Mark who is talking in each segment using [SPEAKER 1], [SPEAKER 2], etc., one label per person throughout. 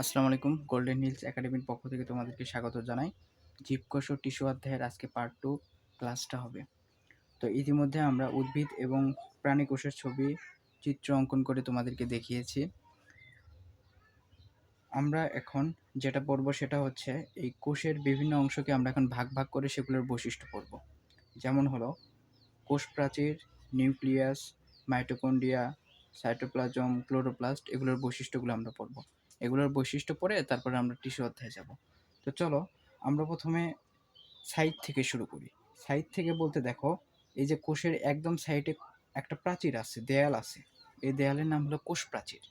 [SPEAKER 1] আসসালামু আলাইকুম golden hills একাডেমির পক্ষ থেকে তোমাদেরকে স্বাগত জানাই। জীবকোষ ও টিস্যু অধ্যায়ের আজকে পার্ট টু ক্লাসটা হবে। তো ইতিমধ্যে আমরা উদ্ভিদ এবং প্রাণী কোষের ছবি, চিত্র অঙ্কন করে তোমাদেরকে দেখিয়েছি। আমরা এখন যেটা পড়ব সেটা হচ্ছে, এই কোষের বিভিন্ন অংশকে আমরা এখন ভাগ ভাগ করে সেগুলোর বৈশিষ্ট্য পড়ব। যেমন হলো, কোষ প্রাচীর, নিউক্লিয়াস, মাইটোকন্ড্রিয়া, সাইটোপ্লাজম, ক্লোরোপ্লাস্ট, এগুলোর বৈশিষ্ট্যগুলো আমরা পড়ব। এগুলোর বৈশিষ্ট্য পড়ে তারপরে আমরা টিস্যু অধ্যায় যাব। তো চলো, আমরা প্রথমে সাইড থেকে শুরু করি। সাইড থেকে বলতে দেখো, এই যে কোষের একদম সাইডে একটা প্রাচীর আছে, দেয়াল আছে। এই দেয়ালের নাম হলো কোষ প্রাচীর।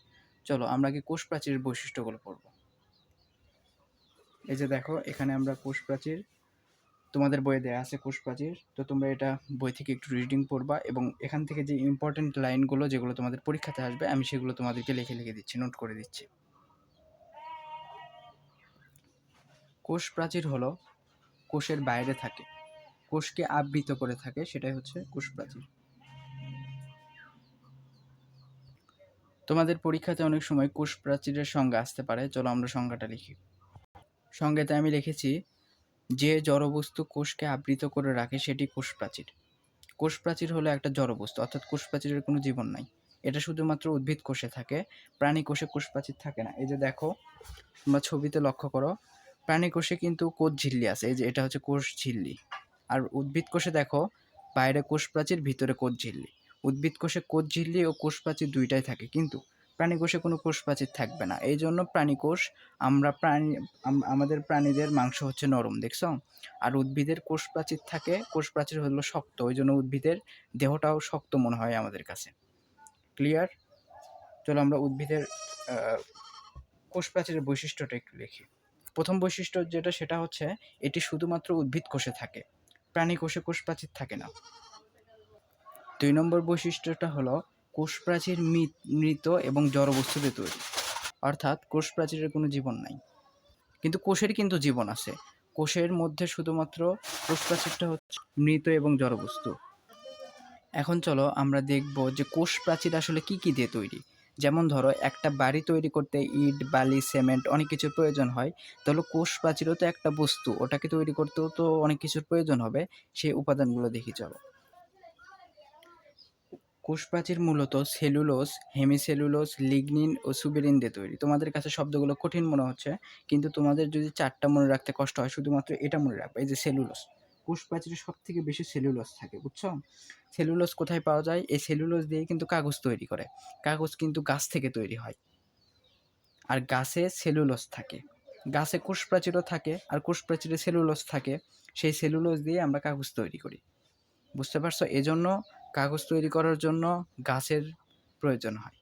[SPEAKER 1] চলো, আমরা কি কোষ প্রাচীরের বৈশিষ্ট্যগুলো পড়ব। এই যে দেখো, এখানে আমরা কোষ প্রাচীর, তোমাদের বইয়ে দেয়া আছে কোষ প্রাচীর। তো তোমরা এটা বই থেকে একটু রিডিং পড়বা এবং এখান থেকে যে ইম্পর্টেন্ট লাইনগুলো যেগুলো তোমাদের পরীক্ষাতে আসবে, আমি সেগুলো তোমাদেরকে লিখে লিখে দিচ্ছি নোট করে দিচ্ছি। কোষ প্রাচীর হলো কোষের বাইরে থাকে। কোষকে আবৃত করে থাকে, সেটাই হচ্ছে কোষ প্রাচীর। তোমাদের পরীক্ষাতে অনেক সময় কোষ প্রাচীরের সংজ্ঞা আসতে পারে, চলো আমরা সংজ্ঞাটা লিখি। সংজ্ঞাতে আমি লিখেছি, যে জড়বস্তু কোষকে আবৃত করে রাখে সেটি কোষ প্রাচীর। কোষ প্রাচীর হলো একটা জড়বস্তু, অর্থাৎ কোষ প্রাচীরের কোনো জীবন নাই। এটা শুধুমাত্র উদ্ভিদ কোষে থাকে, প্রাণী কোষে কোষ প্রাচীর থাকে না। এই যে দেখো, তোমরা ছবিতে লক্ষ্য করো প্রাণী কোষে কিন্তু কোষ ঝিল্লি আছে, এই যে এটা হচ্ছে কোষ ঝিল্লি। আর উদ্ভিদ কোষে দেখো, বাইরে কোষ প্রাচীর, ভিতরে কোষ ঝিল্লি। উদ্ভিদ কোষে কোষ ঝিল্লি ও কোষ প্রাচীর দুইটাই থাকে, কিন্তু প্রাণী কোষে কোনো কোষ প্রাচীর থাকবে না। এই জন্য প্রাণী কোষ, আমরা প্রাণী আমাদের প্রাণীদের মাংস হচ্ছে নরম, দেখছ? আর উদ্ভিদের কোষ প্রাচীর থাকে, কোষ প্রাচীর হলো শক্ত, ওই জন্য উদ্ভিদের দেহটাও শক্ত মনে হয় আমাদের কাছে। ক্লিয়ার? চলো আমরা উদ্ভিদের কোষ প্রাচীরের বৈশিষ্ট্যটা একটু লিখি প্রথম বৈশিষ্ট্য যেটা সেটা হচ্ছে এটি শুধুমাত্র উদ্ভিদ কোষে থাকে, প্রাণী কোষে কোষ প্রাচীর থাকে না। দুই নম্বর বৈশিষ্ট্যটা হলো কোষ প্রাচীর মৃত- এবং জড়বস্তুতে তৈরি। অর্থাৎ কোষ প্রাচীরের কোনো জীবন নাই। কিন্তু কোষের কিন্তু জীবন আছে। কোষের মধ্যে শুধুমাত্র কোষ প্রাচীরটা হচ্ছে মৃত এবং জড়বস্তু। এখন চলো আমরা দেখব যে কোষ প্রাচীর আসলে কি কি দিয়ে তৈরি। যেমন ধরো, একটা বাড়ি তৈরি করতে ইট, বালি, সিমেন্ট অনেক কিছুর প্রয়োজন হয়। তাহলে কোষ প্রাচীরও তো একটা বস্তু, ওটাকে তৈরি করতেও তো অনেক কিছুর প্রয়োজন হবে, সেই উপাদানগুলো দেখি চলো। কোষ প্রাচীর মূলত সেলুলোস হেমিসেলুলোস লিগনিন ও সুবেরিন দিয়ে তৈরি। তোমাদের কাছে শব্দগুলো কঠিন মনে হচ্ছে, কিন্তু তোমাদের যদি চারটা মনে রাখতে কষ্ট হয়, শুধুমাত্র এটা মনে রাখবে, এই যে সেলুলোজ। কোষ প্রাচীরে সব থেকে বেশি সেলুলোজ থাকে, বুঝছ? সেলুলোজ কোথায় পাওয়া যায়? এই সেলুলোজ দিয়ে কিন্তু কাগজ তৈরি করে। কাগজ কিন্তু গাছ থেকে তৈরি হয়। আর গাছে সেলুলোজ থাকে। গাছে কোষ প্রাচীরও থাকে, আর কোষ প্রাচীরে সেলুলোজ থাকে। সেই সেলুলোজ দিয়ে আমরা কাগজ তৈরি করি। বুঝতে পারছ? এজন্য কাগজ তৈরি করার জন্য গাছের প্রয়োজন হয়।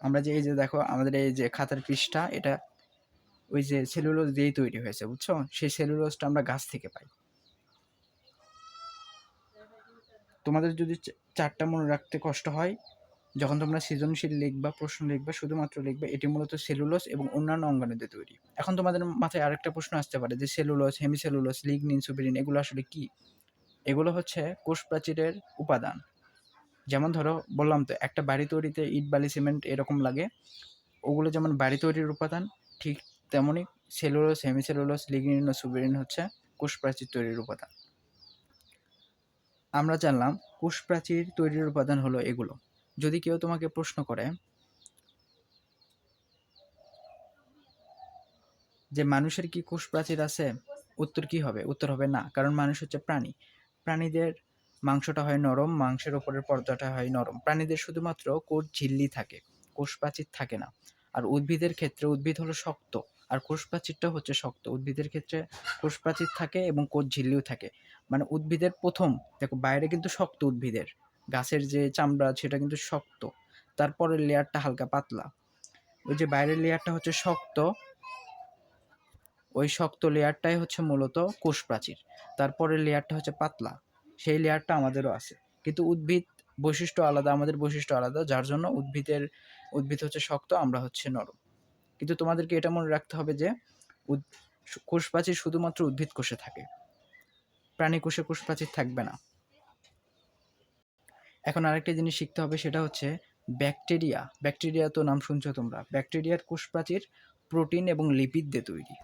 [SPEAKER 1] আমরা যে এই যে দেখো, আমাদের এই যে খাতার পৃষ্ঠা, এটা ওই যে সেলুলোজ দিয়েই তৈরি হয়েছে, বুঝছ? সেই সেলুলোজটা আমরা গাছ থেকে পাই। তোমাদের যদি চারটা মনে রাখতে কষ্ট হয়, যখন তোমরা সৃজনশীল লিখবা, প্রশ্ন লিখবা, শুধুমাত্র লিখবে, এটি মূলত সেলুলোস এবং অন্যান্য অঙ্গাণু দিয়ে তৈরি। এখন তোমাদের মাথায় আরেকটা প্রশ্ন আসতে পারে যে সেলুলোস হেমিসেলুলোস লিগনিন সুবেরিন এগুলো আসলে কি? এগুলো হচ্ছে কোষ প্রাচীরের উপাদান। যেমন ধরো, বললাম তো, একটা বাড়ি তৈরিতে ইট, বালি, সিমেন্ট এরকম লাগে, ওগুলো যেমন বাড়ি তৈরির উপাদান, ঠিক তেমনই সেলুলোস হেমিসেলুলোস লিগনিন ও সুবেরিন হচ্ছে কোষ প্রাচীর তৈরির উপাদান। আমরা জানলাম কোষ প্রাচীর তৈরির উপাদান হলো এগুলো। যদি কেউ তোমাকে প্রশ্ন করে যে মানুষের কি কোষ প্রাচীর আছে, উত্তর কি হবে? উত্তর হবে না, কারণ মানুষ হচ্ছে প্রাণী। প্রাণীদের মাংসটা হয় নরম, মাংসের ওপরের পর্দাটা হয় নরম। প্রাণীদের শুধুমাত্র কোষ ঝিল্লি থাকে কোষ প্রাচীর থাকে না। আর উদ্ভিদের ক্ষেত্রে উদ্ভিদ হলো শক্ত। আর কোষ প্রাচীরটা হচ্ছে শক্ত। উদ্ভিদের ক্ষেত্রে কোষ প্রাচীর থাকে এবং কোষ ঝিল্লিও থাকে। মানে উদ্ভিদের প্রথম, দেখো বাইরে কিন্তু শক্ত উদ্ভিদের। গাছের যে চামড়া সেটা কিন্তু শক্ত। তারপরের লেয়ারটা হালকা পাতলা। ওই যে বাইরের লেয়ারটা হচ্ছে শক্ত। ওই শক্ত লেয়ারটাই হচ্ছে মূলত কোষ প্রাচীর তারপরের লেয়ারটা হচ্ছে পাতলা। সেই লেয়ারটা আমাদেরও আছে। কিন্তু উদ্ভিদ বৈশিষ্ট্য আলাদা, আমাদের বৈশিষ্ট্য আলাদা। যার জন্য উদ্ভিদের, উদ্ভিদ হচ্ছে শক্ত, আমরা হচ্ছে নরম। কিন্তু তোমাদেরকে এটা মনে রাখতে হবে যে উদ- কোষ প্রাচীর শুধুমাত্র উদ্ভিদ কোষে থাকে। প্রাণী কোষে কোষ প্রাচীর থাকবে না। এখন আরেকটা জিনিস শিখতে হবে, সেটা হচ্ছে ব্যাকটেরিয়া। ব্যাকটেরিয়া তো নাম শুনছো তোমরা। ব্যাকটেরিয়ার কোষ প্রাচীর প্রোটিন এবং লিপিড দিয়ে তৈরি।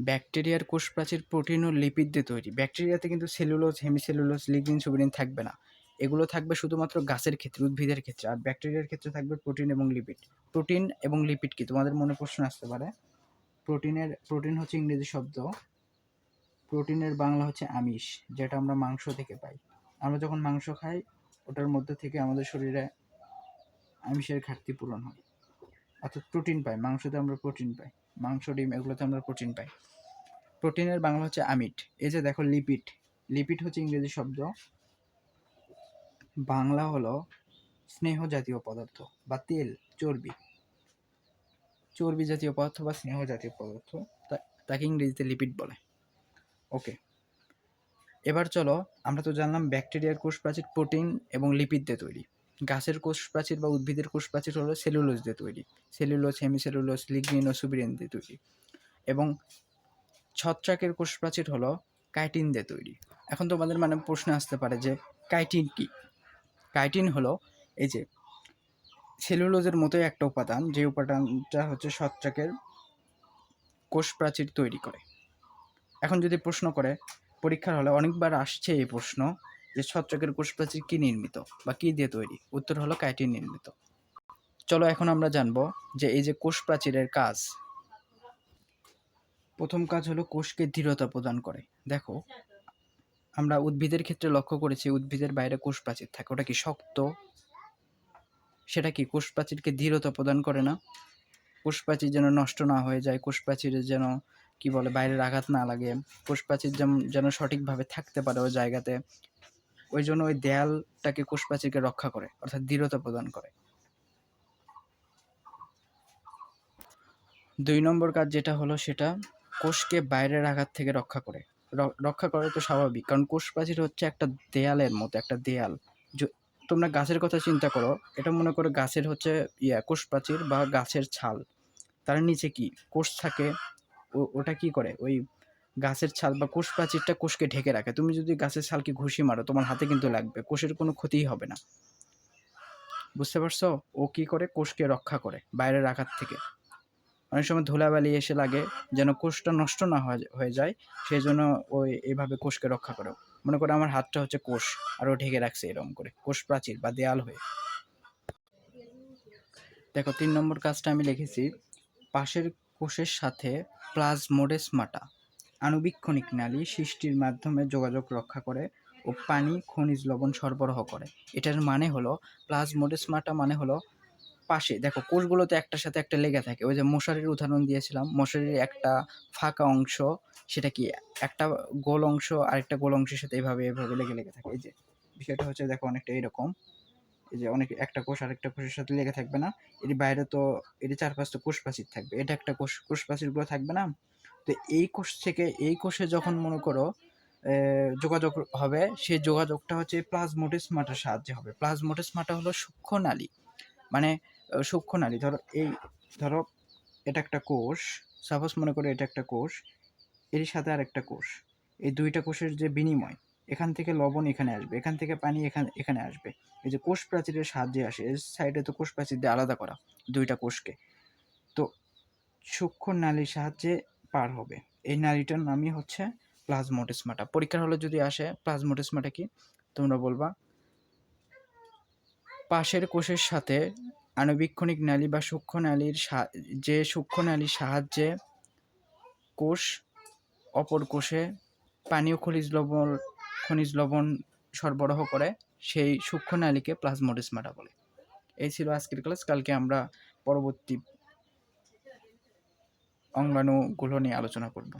[SPEAKER 1] ব্যাকটেরিয়ার কোষ প্রাচীর প্রোটিন ও লিপিড দিয়ে তৈরি। ব্যাকটেরিয়াতে কিন্তু সেলুলোজ, হেমিসেলুলোজ, লিগনিন, সুবিনিন থাকবে না। এগুলো থাকবে শুধুমাত্র গাছের ক্ষেত্রে, উদ্ভিদের ক্ষেত্রে, আর ব্যাকটেরিয়ার ক্ষেত্রে থাকবে প্রোটিন এবং লিপিড প্রোটিন এবং লিপিড কি? তোমাদের মনে প্রশ্ন আসতে পারে। প্রোটিনের প্রোটিন হচ্ছে ইংরেজি শব্দ। প্রোটিনের বাংলা হচ্ছে আমিষ, যেটা আমরা মাংস থেকে পাই। আমরা যখন মাংস খাই, ওটার মধ্যে থেকে আমাদের শরীরে আমিষের ঘাটতি পূরণ হয়। অর্থাৎ প্রোটিন পাই, মাংসতে আমরা প্রোটিন পাই। মাংস, ডিম, এগুলোতে আমরা প্রোটিন পাই। প্রোটিনের বাংলা হচ্ছে আমিট এই যে দেখো লিপিড লিপিড হচ্ছে ইংরেজি শব্দ। বাংলা হলো স্নেহ জাতীয় পদার্থ বা তেল, চর্বি। চর্বি জাতীয় পদার্থ বা স্নেহ জাতীয় পদার্থ তাকে ইংরেজিতে লিপিড বলে। ওকে এবার চলো আমরা তো জানলাম ব্যাকটেরিয়ার কোষ প্রাচীর প্রোটিন এবং লিপিড দিয়ে তৈরি। গাছের কোষ প্রাচীর বা উদ্ভিদের কোষ প্রাচীর হলো সেলুলোজ দিয়ে তৈরি। সেলুলোজ হেমিসেলুলোজ লিগনিন ও সুবিরিন দিয়ে তৈরি। এবং ছত্রাকের কোষ প্রাচীর হলো কাইটিন দিয়ে তৈরি। এখন তোমাদের মানে প্রশ্ন আসতে পারে যে কাইটিন কি? কাইটিন হলো এই যে সেলুলোজের মতোই একটা উপাদান, যে উপাদানটা হচ্ছে ছত্রাকের কোষ প্রাচীর তৈরি করে। এখন যদি প্রশ্ন করে, পরীক্ষার হলে অনেকবার আসছে এই প্রশ্ন যে ছত্রাকের কোষ প্রাচীর কি নির্মিত বা কী দিয়ে তৈরি? উত্তর হলো কাইটিন নির্মিত। চলো এখন আমরা জানব যে এই যে কোষ প্রাচীরের কাজ, প্রথম কাজ হলো কোষকে দৃঢ়তা প্রদান করে। দেখো আমরা উদ্ভিদের ক্ষেত্রে লক্ষ্য করেছি, উদ্ভিদের বাইরে কোষ প্রাচীর থাকে। ওটা কি শক্ত? সেটা কি কোষ প্রাচীরকে দৃঢ়তা প্রদান করে না? কোষ প্রাচীর যেন নষ্ট না হয়ে যায় কোষ প্রাচীরের যেন, কি বলে, বাইরের আঘাত না লাগে কোষ প্রাচীর যেন যেন সঠিকভাবে থাকতে পারে ওই জায়গাতে, ওই জন্য ওই দেয়ালটাকে কোষ প্রাচীরকে রক্ষা করে, অর্থাৎ দৃঢ়তা প্রদান করে। দুই নম্বর কাজ যেটা হলো সেটা কোষকে বাইরের আঘাত থেকে রক্ষা করে। রক্ষা করা তো স্বাভাবিক। কারণ কোষ প্রাচীর হচ্ছে একটা দেয়ালের মতো, একটা দেয়াল। তোমরা গাছের কথা চিন্তা করো, এটা মনে করো গাছের হচ্ছে ইয়া কোষ প্রাচীর বা গাছের ছাল। তার নিচে কি? কোষ থাকে ওটা কি করে? ওই গাছের ছাল বা কোষ প্রাচীরটা কোষকে ঢেকে রাখে। তুমি যদি গাছের ছালকে ঘুষি মারো, তোমার হাতে কিন্তু লাগবে। কোষের কোনো ক্ষতিই হবে না। বুঝতে পারছ? ও কি করে? কোষকে রক্ষা করে বাইরের আঘাত থেকে। অনেক সময় ধুলাবালি এসে লাগে যেন কোষটা নষ্ট না হয়ে যায়, সেই জন্য ওই এইভাবে কোষকে রক্ষা করে। মনে করো আমার হাতটা হচ্ছে কোষ, আর ও ঢেকে রাখছে এরকম করে, কোষ প্রাচীর বা দেয়াল হয়ে। দেখো, তিন নম্বর কাজটা আমি লিখেছি, পাশের কোষের সাথে প্লাজমোডেসমাটা আণুবীক্ষণিক নালী সৃষ্টির মাধ্যমে যোগাযোগ রক্ষা করে ও পানি খনিজ লবণ সরবরাহ করে। এটার মানে হলো প্লাজমোডেসমাটা মানে হলো পাশে। দেখো কোষগুলোতে একটার সাথে একটা লেগে থাকে। ওই যে মশারির উদাহরণ দিয়েছিলাম, মশারির একটা ফাঁকা অংশ, সেটা কি একটা গোল অংশ আরেকটা গোল অংশের সাথে এভাবে এভাবে লেগে লেগে থাকে। এই যে, বিষয়টা হচ্ছে, দেখো, অনেকটা এরকম। এই যে, অনেক, একটা কোষ আরেকটা কোষের সাথে লেগে থাকবে না। এর বাইরে তো এর চারপাশে কোষ প্রাচীর থাকবে। এটা একটা কোষ কোষ প্রাচীরগুলো থাকবে না। তো এই কোষ থেকে, এই কোষে যখন মনে করো যোগাযোগ হবে, সেই যোগাযোগটা হচ্ছে প্লাজমোডেসমাটার সাহায্যে হবে। প্লাজমোডেসমাটা হলো সূক্ষ্ম নালী। মানে সূক্ষ্ম নালী ধরো এই, ধরো এটা একটা কোষ সাপোজ মনে করো এটা একটা কোষ, এর সাথে আর একটা কোষ। এই দুইটা কোষের যে বিনিময়, এখান থেকে লবণ এখানে আসবে, এখান থেকে পানি এখানে এখানে আসবে। এই যে কোষ প্রাচীরের সাহায্যে আসে, এর সাইডে তো কোষ প্রাচীর দিয়ে আলাদা করা, দুইটা কোষকে। তো সূক্ষ্ম নালীর সাহায্যে পার হবে। এই নালীটার নামই হচ্ছে প্লাজমোডেসমাটা পরীক্ষার হলে যদি আসে প্লাজমোডেসমাটা কি? তোমরা বলবা, পাশের কোষের সাথে আণুবীক্ষণিক নালী বা সূক্ষ্ম নালীর যে সূক্ষ্ম নালীর সাহায্যে কোষ, অপর কোষে পানীয় খনিজ লবণ খনিজ লবণ সরবরাহ করে, সেই সূক্ষ্ম নালীকে প্লাজমোডেসমাটা বলে। এই ছিল আজকের ক্লাস। কালকে আমরা পরবর্তী অঙ্গাণুগুলো নিয়ে আলোচনা করব।